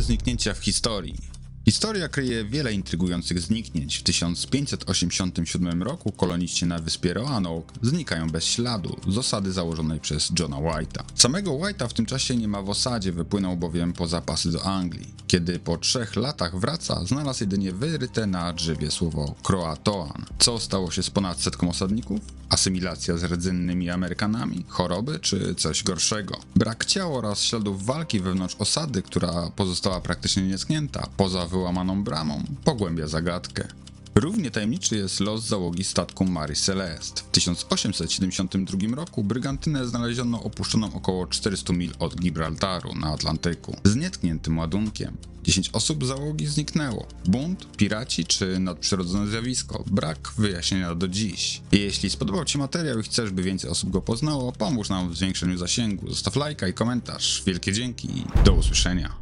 Zniknięcia w historii. Historia kryje wiele intrygujących zniknięć. W 1587 roku koloniści na wyspie Roanoke znikają bez śladu z osady założonej przez Johna White'a. Samego White'a w tym czasie nie ma w osadzie, wypłynął bowiem po zapasy do Anglii. Kiedy po trzech latach wraca, znalazł jedynie wyryte na drzewie słowo Croatoan. Co stało się z ponad setką osadników? Asymilacja z rdzennymi Amerykanami? Choroby czy coś gorszego? Brak ciał oraz śladów walki wewnątrz osady, która pozostała praktycznie nietknięta, poza wyłamaną bramą, pogłębia zagadkę. Równie tajemniczy jest los załogi statku Marie Celeste. W 1872 roku brygantynę znaleziono opuszczoną około 400 mil od Gibraltaru na Atlantyku z nietkniętym ładunkiem. 10 osób załogi zniknęło. Bunt, piraci czy nadprzyrodzone zjawisko? Brak wyjaśnienia do dziś. Jeśli spodobał Ci materiał i chcesz, by więcej osób go poznało, pomóż nam w zwiększeniu zasięgu. Zostaw lajka i komentarz. Wielkie dzięki i do usłyszenia.